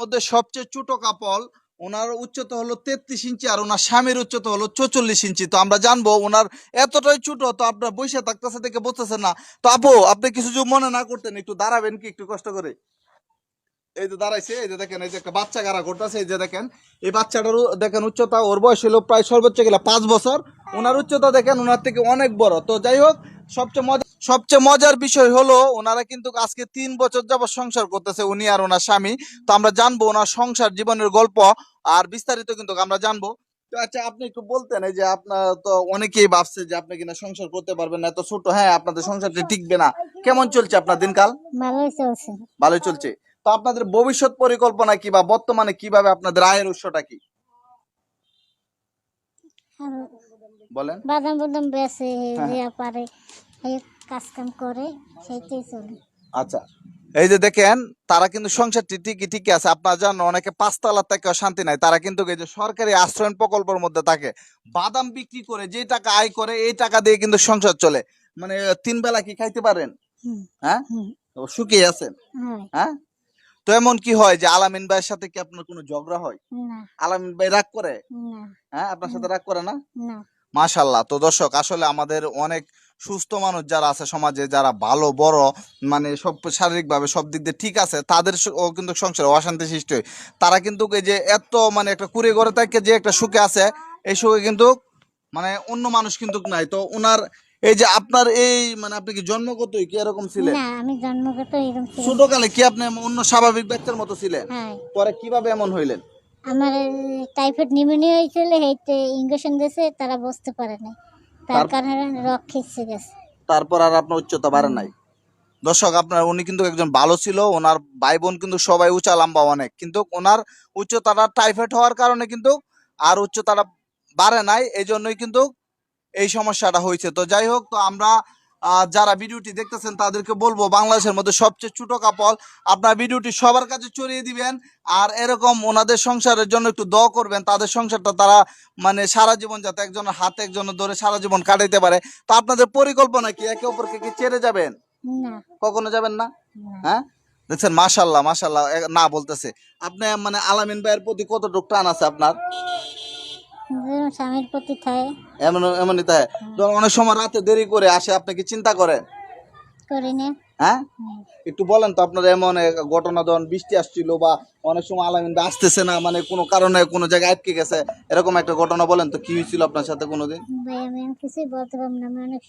মধ্যে সবচেয়ে ছোট কাপল, ওনার উচ্চতা হলো তেত্রিশ ইঞ্চি আর ওনার স্বামীর উচ্চতা হলো চৌচল্লিশ ইঞ্চি। তো আমরা জানব ওনার এতটাই ছোট, তো আপনার বসে থাকতেছে দেখে বুঝতেছেন না। তো আপু, আপনি কিছু যদি মনে না করতেন, একটু দাঁড়াবেন কি, একটু কষ্ট করে? এই যে দাঁড়াইছে, এই যে দেখেন, এই যে একটা বাচ্চা গাড়া করতেছে, এই যে দেখেন। এই বাচ্চাটারও দেখেন উচ্চতা, ওর বয়স হলো প্রায় সর্বোচ্চ গেলে পাঁচ বছর। ওনার উচ্চতা দেখেন, ওনার থেকে অনেক বড়। তো যাই হোক সবচেয়ে মজা সবচেয়ে মজার বিষয় হলো ওনারা কিন্তু আজকে তিন বছর যাবত সংসার করতেছে উনি আর ওনার স্বামী। তো আমরা জানব ওনার সংসার জীবনের গল্প আর বিস্তারিত কিন্তু আমরা জানব। আচ্ছা আপনি একটু বলতেন যে আপনার তো অনেকেই ভাবছে যে আপনি কিনা সংসার করতে পারবেন না এত ছোট হ্যাঁ আপনাদের সংসারটি টিকবে না? কেমন চলছে আপনার দিনকাল? ভালোই চলছে। ভালোই চলছে। তো আপনাদের ভবিষ্যৎ পরিকল্পনা কি বা বর্তমানে কীভাবে আপনাদের আয়ের উৎসটা কি? বলেন। বাদাম বাদাম বেছে হ্যাঁ। পারে এই কাজ কাম করে সেইটাই চলে। আচ্ছা এই যে দেখেন তারা কিন্তু সংসারটি ঠিকই ঠিকই আছে। আপনারা জানেন অনেকে পাঁচতলা থেকে শান্তি নাই। তারা কিন্তু এই যে সরকারি আশ্রয়ণ প্রকল্পের মধ্যে থাকে। বাদাম বিক্রি করে যে টাকা আয় করে এই টাকা দিয়ে কিন্তু সংসার চলে। মানে তিন বেলা কি খাইতে পারেন? হ্যাঁ? সুখী আছেন। হয়। তো এমন কি হয় যে আলামিন ভাইয়ের সাথে কি আপনার কোনো ঝগড়া হয়? না। আলামিন ভাই রাগ করে? না। হ্যাঁ আপনার সাথে রাগ করে না? না। মাশাল্লাহ তো দর্শক আসলে আমাদের অনেক সুস্থ মানুষ যারা আছে সমাজে যারা ভালো বড় মানে সব শারীরিকভাবে সব দিক দিয়ে ঠিক আছে তাদের কিন্তু সংসারে অশান্তি সৃষ্টি হয়। তারা কিন্তু এই যে এত মানে একটা কুড়ে ঘরে থাকে যে একটা সুখে আছে এই সুখে কিন্তু মানে অন্য মানুষ কিন্তু নাই। তো ওনার এই যে আপনার এই মানে আপনি কি জন্মগতই কি এরকম ছিলেন? না আমি জন্মগত এরকম ছিলাম। ছোটকালে কি আপনি অন্য স্বাভাবিক ব্যক্তির মতো ছিলেন? হ্যাঁ। পরে কীভাবে এমন হইলেন? আমার টাইফয়েড নিউমোনিয়া হয়েছিল সেইতে ইঞ্জেকশন দিয়েছে তারা বুঝতে পারে না তার কারণে রক গেছে। তারপর আর আপনার উচ্চতা বাড়ে নাই। দর্শক আপনার উনি কিন্তু একজন ভালো ছিল ওনার ভাই বোন কিন্তু সবাই উঁচা লম্বা অনেক। কিন্তু ওনার উচ্চতাটা টাইফয়েড হওয়ার কারণে কিন্তু আর উচ্চতাটা বাড়ে নাই। এই জন্যই কিন্তু এই সমস্যাটা হয়েছে। তো যাই হোক তো আমরা যারা ভিডিওটি দেখতেছেন তাদেরকে বলব বাংলাদেশের মধ্যে সবচেয়ে ছোট কাপল আপনার ভিডিওটি সবার কাছে ছড়িয়ে দিবেন আর এরকম ওনাদের সংসারের জন্য একটু দোয়া করবেন। তাদের সংসারটা তারা মানে সারা জীবন যাতে একজনের হাতে একজনের ধরে সারা জীবন কাটাইতে পারে। তো আপনাদের পরিকল্পনা কি? একে অপরকে কি ছেড়ে যাবেন? কখনো যাবেন না। হ্যাঁ? দেখছেন মাশাল্লাহ এ- না বলতেছে। আপনি মানে আলামিন ভাইয়ের প্রতি কতটুকু টান আছে আপনার? স্বামীর প্রতি থাকে এমন এমনই তাই। ধরুন অনেক সময় রাতে দেরি করে আসে আপনি কি চিন্তা করেন? করি না। হ্যাঁ? একটু বলেন তো আপনার এমন ঘটনা ধরুন বৃষ্টি আসছিল বা অনেক সময় আলামিন আসতেছে না মানে কোনো কারণে কোনো জায়গায় আটকে গেছে এরকম একটা ঘটনা বলেন তো কি হয়েছিল আপনার সাথে কোনোদিন? ভাই আমি কিছুই বলতে পারব না অনেক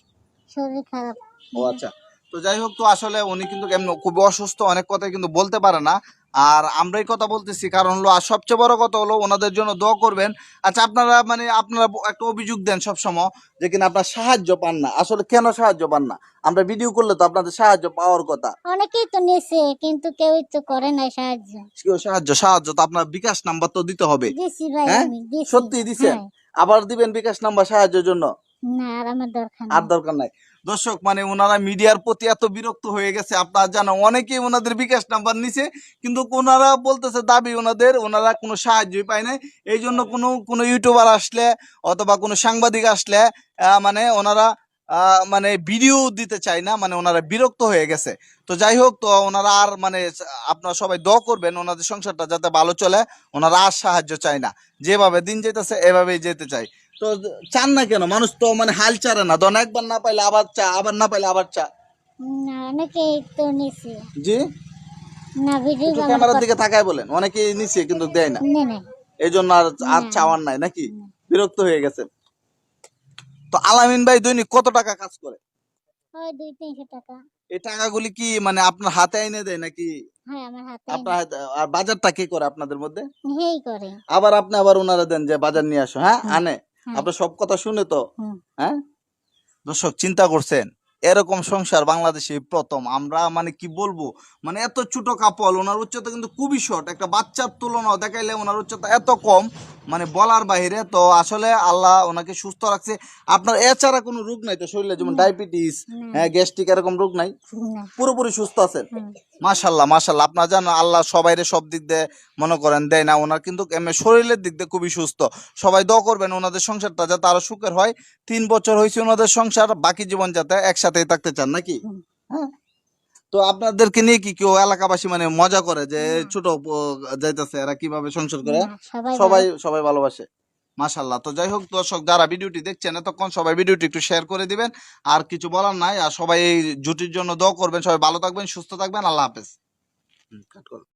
শরীর খারাপ। ও আচ্ছা। তো যাই হোক তো আসলে উনি কিন্তু খুবই অসুস্থ অনেক কথাই কিন্তু বলতে পারে না। আর আমরাই কথা বলতেছি কারণ হলো আর সবচেয়ে বড় কথা হলো ওনাদের জন্য দোয়া করবেন। আচ্ছা আপনারা মানে আপনারা একটা অভিযোগ দেন সবসময় যে কিনা আপনার সাহায্য পান না। আসলে কেন সাহায্য পান না? আমরা ভিডিও করলে তো আপনাদের সাহায্য পাওয়ার কথা। অনেকেই তো নিছে কিন্তু কেউই তো করে নাই সাহায্য। কেউ সাহায্য সাহায্য তো আপনার বিকাশ নাম্বার তো দিতে হবে। দিছি ভাই হ্যাঁ? সত্যি দিছেন? হ্যাঁ। আবার দিবেন বিকাশ নাম্বার সাহায্যের জন্য? না আর আমার দরকার আর দরকার নাই। দর্শক মানে ওনারা মিডিয়ার প্রতি এত বিরক্ত হয়ে গেছে, আপনারা জানো, অনেকেই ওনাদের বিকাশ নাম্বার নিছে, কিন্তু ওনারা বলতেছে দাবি ওনাদের, ওনারা কোনো সাহায্যই পায় না এই জন্য কোনো কোনো ইউটিউবার আসলে অথবা কোনো সাংবাদিক আসলে মানে ওনারা মানে ভিডিও দিতে চায় না মানে ওনারা বিরক্ত হয়ে গেছে। তো যাই হোক, তো ওনারা আর মানে আপনারা সবাই দোয়া করবেন ওনাদের সংসারটা যাতে ভালো চলে, ওনারা আর সাহায্য চায় না। যেভাবে দিন যেতেছে এভাবেই যেতে চায়। তো চান না কেন? মানুষ তো মানে হাল চারে না। ধরেন একবার না পাইলে আবার চা আবার না পাইলে আবার চা। না অনেকেই তো নিছে। জি? না ভিডিও ক্যামেরার দিকে তাকায় বলেন। অনেকেই নিছে কিন্তু দেয় না। এই জন্য আর আর চাওয়ার নাই নাকি? বিরক্ত হয়ে গেছে। তো আলামিন ভাই দৈনিক কত টাকা কাজ করে? হয় দুই তিনশো টাকা। এই টাকাগুলি কি মানে আপনার হাতে এনে দেয় নাকি? হ্যাঁ আপনার আর বাজারটা কে করে আপনাদের মধ্যে? আবার আপনি আবার ওনারা দেন যে বাজার নিয়ে আসো হ্যাঁ? আনে। হ্যাঁ। আপনার সব কথা শুনে তো হ্যাঁ? দর্শক চিন্তা করছেন এরকম সংসার বাংলাদেশে প্রথম আমরা মানে কি বলব? মানে এত ছোট কাপল ওনার উচ্চতা কিন্তু খুবই শর্ট একটা বাচ্চার তুলনা দেখাইলে ওনার উচ্চতা এত কম মানে বলার বাহিরে তো আসলে আল্লাহ ওনাকে সুস্থ রাখছে। আপনার এছাড়া কোনো রোগ নাই তো শরীরে? যেমন ডায়াবেটিস হ্যাঁ গ্যাস্ট্রিক এরকম রোগ নাই? পুরোপুরি সুস্থ আছেন। মাশাল্লাহ মাশাল্লাহ আপনার জানো আল্লাহ সবাইরে সব দিক দিয়ে মনে করেন দেয় না। ওনার কিন্তু এমনি শরীরের দিক দিয়ে খুবই সুস্থ। সবাই দোয়া করবেন ওনাদের সংসারটা যাতে আরও সুখের হয়। তিন বছর হয়েছে ওনাদের সংসার বাকি জীবন যাতে একসাথেই থাকতে চান নাকি? তো আপনাদেরকে নিয়ে কি কেউ এলাকাবাসী মানে মজা করে যে ছোট যাইতেছে এরা কীভাবে সংসার করে? সবাই সবাই ভালো। সবাই ভালোবাসে। মাশাল্লাহ তো যাই হোক দর্শক যারা ভিডিওটি দেখছেন এতক্ষণ সবাই ভিডিওটি একটু শেয়ার করে দিবেন। আর কিছু বলার নাই। আর সবাই এই জুটির জন্য দ করবেন। সবাই ভালো থাকবেন সুস্থ থাকবেন। আল্লাহ হাফেজ।